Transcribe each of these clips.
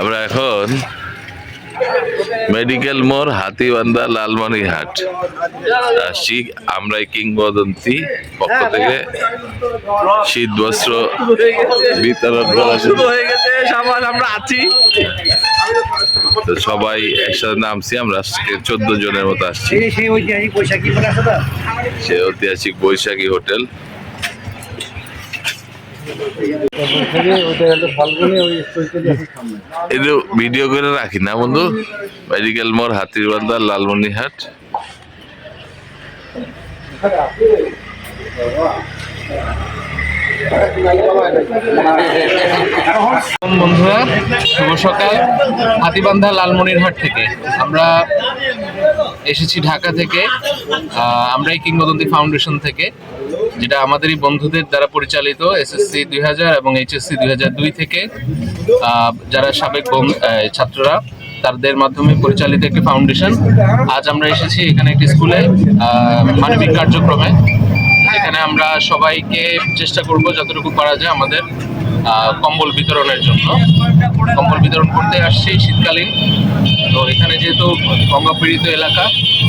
আমরা এখন মেডিকেল মোড় হাতিবান্ধা লালমনিরহাট। আসছি আমরা কিংবদন্তি পক্ষ থেকে শীত বস্ত্র বিতরণ। হয়ে আমরা আছি। তো সবাই একসাথে নামছি আমরা চোদ্দ জনের মতো আসছি। সে ঐতিহাসিক বৈশাখী হোটেল। এটা ভিডিও করে রাখি না, বন্ধু? মেডিকেল মোড় হাতিরবান্ধা লালমনিরহাট। বন্ধুরা, শুভ সকাল। হাতিবান্ধা, লালমনিরহাট থেকে। আমরা এসেছি ঢাকা থেকে আমরা এই কিংবদন্তি ফাউন্ডেশন থেকে। যেটা আমাদেরই বন্ধুদের দ্বারা পরিচালিত এসএসসি দুই হাজার এবং এইচএসসি দুই হাজার দুই থেকে যারা সাবেক ছাত্ররা, তাদের মাধ্যমে পরিচালিত একটি ফাউন্ডেশন। আজ আমরা এসেছি এখানে একটি স্কুলে মানবিক কার্যক্রমে। এখানে আমরা সবাইকে চেষ্টা করব যতটুকু পারা যায় আমাদের। কম্বল বিতরণের জন্য। কম্বল বিতরণ করতে আসছি শীতকালীন। তো এখানে যেহেতু গঙ্গাপীড়িত এলাকা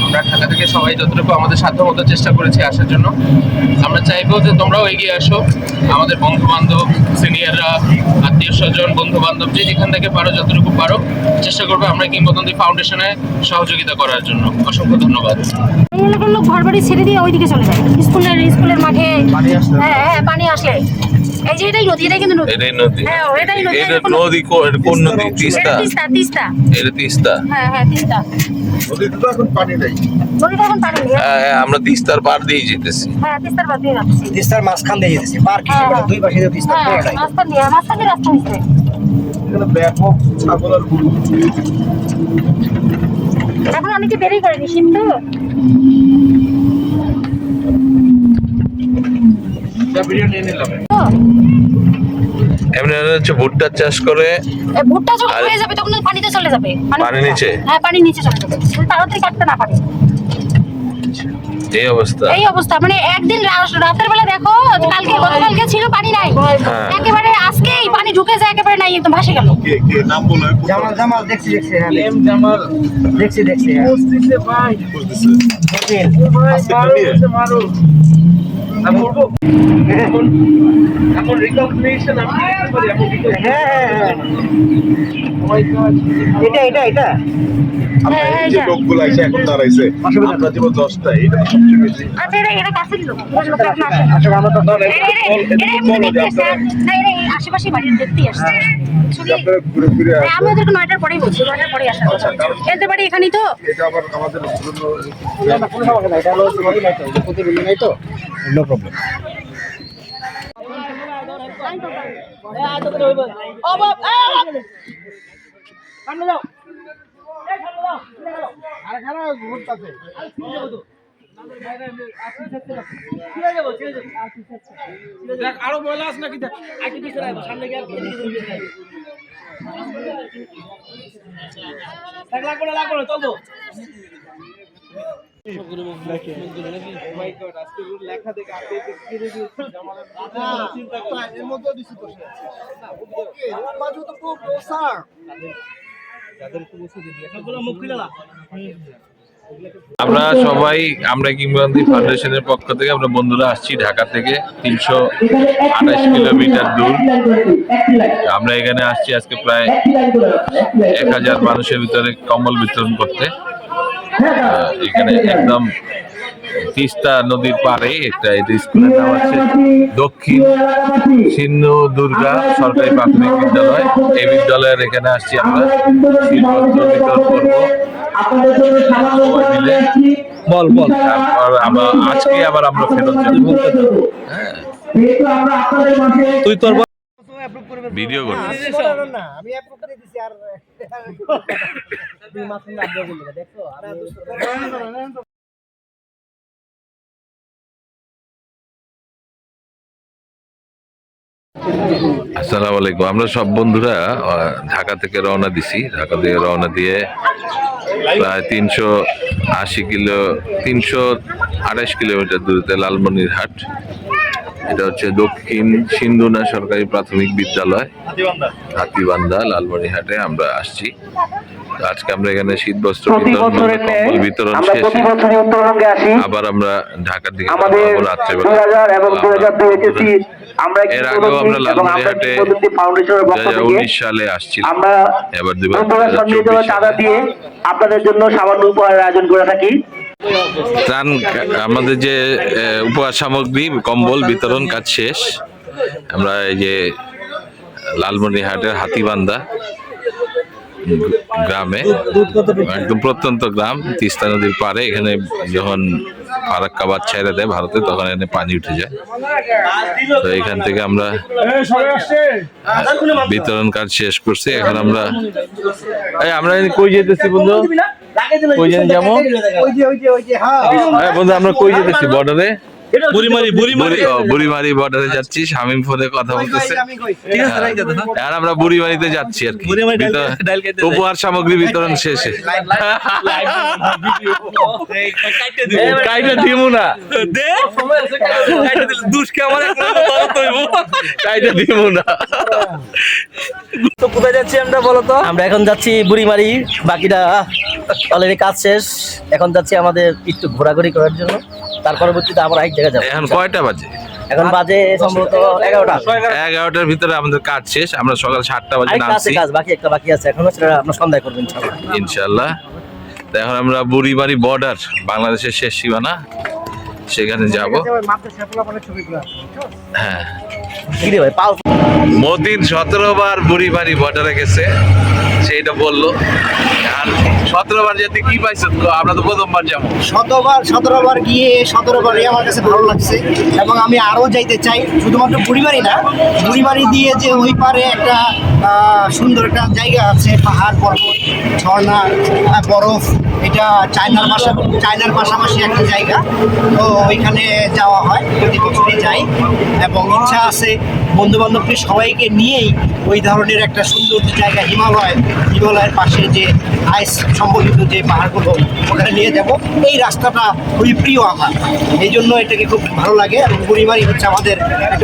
আমরা ঢাকা থেকে সবাই যতটুকু আমাদের সাধ্যমতো চেষ্টা করেছি আসার জন্য আমরা চাইব যে তোমরাও এগিয়ে আসো। আমাদের বন্ধু বান্ধব সিনিয়ররা আত্মীয় স্বজন বন্ধু বান্ধব যে যেখান থেকে পারো যতটুকু পারো চেষ্টা করবে আমরা কিংবদন্তি ফাউন্ডেশনে সহযোগিতা করার জন্য। অসংখ্য ধন্যবাদ। লোক ঘর বাড়ি ছেড়ে দিয়ে ওইদিকে চলে যায়। স্কুলের স্কুলের মাঠে হ্যাঁ হ্যাঁ পানি আসলে। এই যে এটাই নদী এটাই কিন্তু নদী। এটাই নদী। হ্যাঁ এটাই নদী এটা নদী কোন নদী? তিস্তা। তিস্তা তিস্তা। এটা তিস্তা। হ্যাঁ হ্যাঁ তিস্তা। নদীতে এখন পানি নেই। হ্যাঁ, হ্যাঁ, আমরা তিস্তার পার দিয়ে যেতেছি। হ্যাঁ তিস্তার দিয়ে যাচ্ছি। তিস্তার মাঝখান দিয়ে যেতেছি। হ্যাঁ, হিসেবে হ্যাঁ। দুই পাশে দিয়ে তিস্তার হ্যাঁ পুরোটাই। রাস্তা দিয়ে রাস্তা দিয়ে রাস্তা নিচ্ছে এখন অনেকে বেরিয়ে করেনি শীত তো তো, এমনি হচ্ছে ভুট্টার চাষ করে। ভুট্টা যখন হয়ে যাবে তখন পানিতে চলে যাবে। পানি নিচে? হ্যাঁ পানি নিচে চলে যাবে। তাড়াতাড়ি কাটতে না পারে। এই অবস্থা। এই অবস্থা। মানে একদিন রাতের বেলা দেখো কালকে গতকালকে ছিল পানি নাই। হ্যাঁ। একেবারে আজকেই পানি ঢুকে যায় একেবারে নাই একদম ভাসে গেল। জামাল জামাল দেখছি দেখছি হ্যাঁ দেখছি। দেখছি হ্যাঁ। দেখছি। হ্যাঁ হ্যাঁ হ্যাঁ এটা এটা এটা। হ্যাঁ, হ্যাঁ, যে এটা। লোকগুলো এসে এখন দাঁড়াইছে। আমরা দিব দশটা এটা সবচেয়ে বেশি। আচ্ছা এটা এটা কাছে লোক আসলে আমরা তো এটা- এটা- এটা এমনি দেখতে আসছে। আর- না, এটা এই আশেপাশে বাড়ির দেখতেই আসছে। হ্যাঁ, আমি ওদেরকে নয়টার পরেই বলছি নয়টার পরেই আসার কথা। এদের এখানেই তো? এটা আবার আমাদের জন্য কোনো সমস্যা নাই এটা হলো তোমারই নাই তো এটা প্রতিদিনই নাই তো। নো প্রবলেম আরও ময়লা আছে নাকি দেখ আগে পিছনে আইবো সামনে গিয়ে দেখ লাগবো না লাগবো চিন্তা আমরা সবাই, আমরা কিংবদন্তি ফাউন্ডেশনের পক্ষ থেকে আমরা বন্ধুরা আসছি ঢাকা থেকে তিনশো আঠাশ কিলোমিটার দূর। আমরা এখানে আসছি আজকে প্রায় এক হাজার মানুষের ভিতরে কম্বল বিতরণ করতে। এখানে একদম তিস্তা নদীর পাড়ে একটা এটা স্কুলের নাম আছে দক্ষিণ সিন্ধু দুর্গা সরকারি প্রাথমিক বিদ্যালয়। এই বিদ্যালয়ের এখানে আসছি আমরা। শীতবস্ত্র বিতরণ করব। সবাই মিলে। বল বল। তারপর আমরা আজকে আবার আমরা ফেরত যাব। হ্যাঁ। তুই তোর ভিডিও করছি না আমি অ্যাপ্রুভ করে দিছি আর দুই মাস হলো আপডেট দেখো। আর আসসালামু আলাইকুম। আমরা সব বন্ধুরা ঢাকা থেকে রওনা দিছি। ঢাকা থেকে রওনা দিয়ে প্রায় তিনশো আশি কিলো তিনশো আঠাশ কিলোমিটার দূরত্বে লালমনিরহাট এটা হচ্ছে দক্ষিণ সিন্ধুনা সরকারি প্রাথমিক বিদ্যালয় হাতিবান্ধা লালমনিহাটে আমরা আসছি। আজকে আমরা এখানে শীত বস্ত্র বিতরণ শেষে আবার আমরা ঢাকার দিকে এবং আমরা এর আগেও আমরা লালমনিরহাটে ফাউন্ডেশনের পক্ষ থেকে উনিশ সালে আসছিলাম। আমরা এবার চাঁদা দিয়ে আপনাদের জন্য সামান্য উপহারের আয়োজন করে থাকি। ত্রাণ আমাদের যে উপহার সামগ্রী কম্বল বিতরণ কাজ শেষ। আমরা এই যে লালমনিরহাটের হাতিবান্ধা গ্রামে একদম প্রত্যন্ত গ্রাম তিস্তা নদীর পাড়ে এখানে যখন ফারাক্কাবাদ ছেড়ে দেয় ভারতে তখন এখানে পানি উঠে যায়। তো এখান থেকে আমরা বিতরণ কাজ শেষ করছি। এখন আমরা এই আমরা কই যেতেছি বন্ধু? কই যেন যাব? ওই যে ওই যে ওই যে হ্যাঁ। হ্যাঁ বন্ধু আমরা কই যেতেছি? বর্ডারে? বুড়িমারি বুড়িমারি। বুড়িমারি। বর্ডারে যাচ্ছি শামিম ফোনে কথা বলতেছে। আমি কই? আর আমরা বুড়িমারিতে যাচ্ছি আর কি। উপহার সামগ্রী বিতরণ শেষে। কাইটা দিমু না। কাইটা দিমু না। তো কোথায় যাচ্ছি আমরা বলো তো? আমরা এখন যাচ্ছি বুড়িমারি বাকিটা অলরেডি কাজ শেষ। এখন যাচ্ছি আমাদের একটু ঘোরাঘুরি করার জন্য। তার পরবর্তীতে আবার এক জায়গায় যাব। এখন কয়টা বাজে? এখন বাজে সম্ভবত এগারোটা। এগারোটার ভিতরে আমাদের কাজ শেষ আমরা সকাল সাতটা বাজে নামছি। কাজ বাকি একটা বাকি আছে। এখনও সেটা আমরা সন্ধ্যায় করব ইনশাল্লাহ ইনশাল্লাহ তো এখন আমরা বুড়িমারি বর্ডার বাংলাদেশের শেষ সীমানা। সেখানে যাব। হ্যাঁ। মতিন সতেরো বার বুড়িমারি বর্ডারে গেছে। সেইটা বলল। সতেরো বার যেতে কি পাইছেন আমরা তো প্রথমবার যাব। শতবার, সতেরোবার গিয়ে সতেরোবারই আমার কাছে ভালো লাগছে এবং আমি আরও যাইতে চাই। শুধুমাত্র বুড়িবাড়ি না, বুড়িবাড়ি দিয়ে যে ওই পারে একটা সুন্দর একটা জায়গা আছে, পাহাড়, পর্বত, ঝর্ণা বরফ, এটা চায়নার পাশা, চায়নার পাশাপাশি একটা জায়গা। তো ওইখানে যাওয়া হয় প্রতি বছরই যাই এবং ইচ্ছা আছে বন্ধু বান্ধবকে সবাইকে নিয়েই ওই ধরনের একটা সুন্দর জায়গা হিমালয়, হিমালয়ের পাশে যে আইস সম্বলিত যে পাহাড়গুলো ওখানে নিয়ে যাব। এই রাস্তাটা খুবই প্রিয় আমার। এই জন্য এটাকে খুব ভালো লাগে এবং বুড়িমারি হচ্ছে আমাদের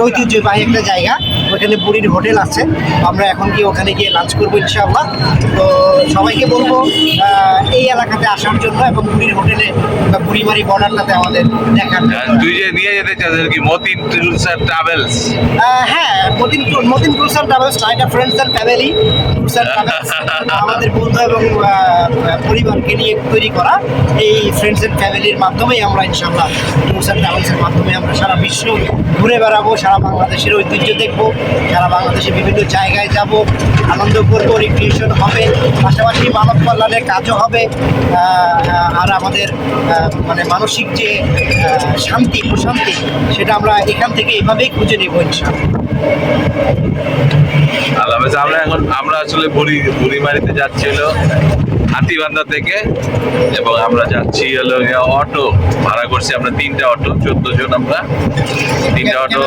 ঐতিহ্যবাহী একটা জায়গা। ওখানে পুরীর হোটেল আছে। আমরা এখন গিয়ে ওখানে গিয়ে লাঞ্চ করব ইনশাআল্লাহ। তো সবাইকে বলব এই এলাকাতে আসার জন্য এবং পুরীর হোটেলে বা বুড়িমারি বর্ডারটাতে আমাদের দেখার। তুই যে নিয়ে যেতে চাচ্ছিস কি মতিন ট্যুরস অ্যান্ড ট্রাভেলস হ্যাঁ Matin Matin tours and travels না এটা friends and family tours and travels আমাদের বন্ধু এবং পরিবারকে নিয়ে তৈরি করা এই ফ্রেন্ডস অ্যান্ড ফ্যামিলির মাধ্যমেই আমরা ইনশাল্লাহ ট্যুরস অ্যান্ড ট্রাভেলসের মাধ্যমে আমরা সারা বিশ্ব ঘুরে বেড়াবো সারা বাংলাদেশের ঐতিহ্য দেখব। সারা বাংলাদেশের বিভিন্ন জায়গায় যাব, আনন্দ করব রিক্রিয়েশন হবে, পাশাপাশি মানব কল্যাণের কাজও হবে আর আমাদের মানে মানসিক যে শান্তি, প্রশান্তি, সেটা আমরা এখান থেকে এভাবেই খুঁজে নেব ইনশাল্লাহ। আমরা এখন আমরা আসলে বুড়ি বুড়িমারিতে যাচ্ছি হলো হাতিবান্ধা থেকে এবং আমরা যাচ্ছি হলো অটো ভাড়া করছি আমরা তিনটা অটো চোদ্দ জন আমরা। তিনটা অটো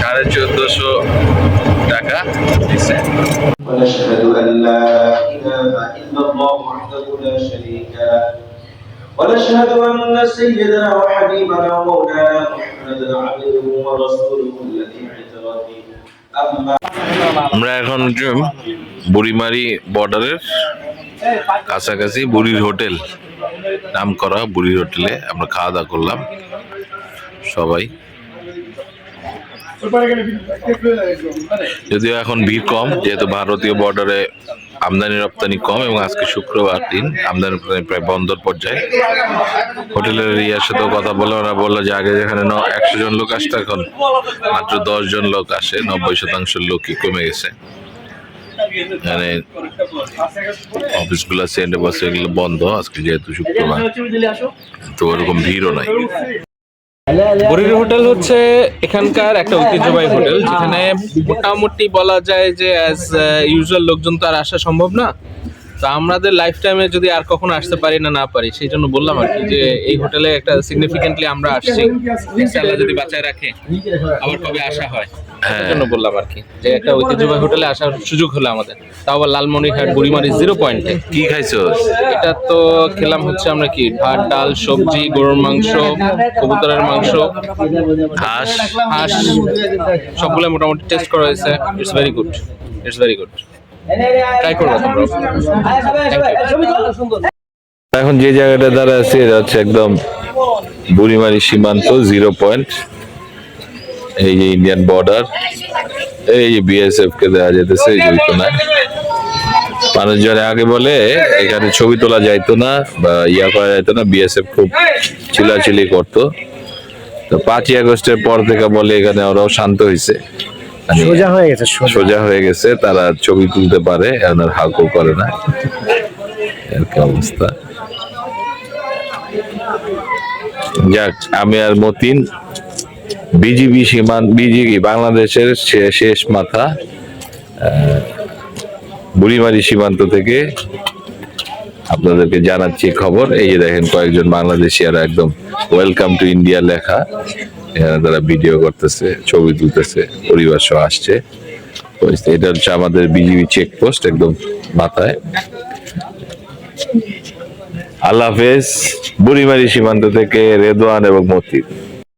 সাড়ে চোদ্দশো টাকা ونشهد أن سيدنا وحبيبنا ومولانا محمد عبده ورسوله الذي اعترف আমরা এখন বুড়িমারি বর্ডারের কাছাকাছি বুড়ির হোটেল। নাম করা বুড়ির হোটেলে আমরা খাওয়া দাওয়া করলাম। সবাই। যদিও এখন ভিড় কম, যেহেতু ভারতীয় বর্ডারে আমদানি রপ্তানি কম এবং আজকে শুক্রবার দিন আমদানি রপ্তানি প্রায় বন্দর পর্যায়ে। হোটেলের ইয়ার সাথেও কথা বলে ওরা বলল যে আগে যেখানে একশো জন লোক আসতো, এখন মাত্র দশ জন লোক আসে, নব্বই শতাংশ লোকই কমে গেছে। মানে অফিসগুলো সেন্টে বসে এগুলো বন্ধ। আজকে যেহেতু শুক্রবার, তো ওরকম ভিড়ও নাই। বরির হোটেল হচ্ছে এখানকার একটা ঐতিহ্যবাহী হোটেল, যেখানে মোটামুটি বলা যায় যে অ্যাজ ইউজুয়াল লোকজন তো আর আসা সম্ভব না। তো আমাদের লাইফ টাইমে যদি আর কখনো আসতে পারি না না পারি, সেই জন্য বললাম আর কি যে এই হোটেলে একটা সিগনিফিকেন্টলি আমরা আসছি। আল্লাহ যদি বাঁচায় রাখে, আবার কবে আসা হয়। হ্যাঁ। এই জন্য বললাম আর কি যে একটা ঐতিহ্যবাহী হোটেলে আসার সুযোগ হলো আমাদের। তাও আবার লালমনিরহাট বুড়িমারি জিরো পয়েন্টে কি খাইছো এটা তো খেলাম হচ্ছে আমরা কি ভাত ডাল সবজি গরুর মাংস কবুতরের মাংস। হাঁস। হাঁস সবগুলো মোটামুটি টেস্ট করা হয়েছে। It's very good it's very good try করব এখন যে জায়গাটা দাঁড়া আছে এটা হচ্ছে একদম বুড়িমারি সীমান্ত জিরো পয়েন্ট এই যে ইন্ডিয়ান বর্ডার এই যে বিএসএফ কে দেওয়া যেতেছে এই যে না। মানুষজন আগে বলে এখানে ছবি তোলা যাইতো না বা ইয়া করা যাইতো না বিএসএফ খুব চিলাচিলি করতো। তো পাঁচই আগস্টের পর থেকে বলে এখানে ওরাও শান্ত হয়েছে মানে সোজা হয়ে গেছে সোজা। হয়ে গেছে তারা ছবি তুলতে পারে আর হাউকো করে না। এরকম অবস্থা? যাক আমি আর মতিন বিজিবি সীমান্ত বিজিবি বাংলাদেশের শেষ মাথা বুড়িমারি সীমান্ত থেকে আপনাদেরকে জানাচ্ছি খবর। এই যে দেখেন কয়েকজন বাংলাদেশিয়ারা একদম ওয়েলকাম টু ইন্ডিয়া লেখা। এখানে তারা ভিডিও করতেছে, ছবি তুলতেছে, পরিবার সহ আসছে। এটা হচ্ছে আমাদের বিজিবি চেকপোস্ট একদম মাথায়। আল্লাহ হাফেজ, বুড়িমারি সীমান্ত থেকে রেদওয়ান এবং মতিন।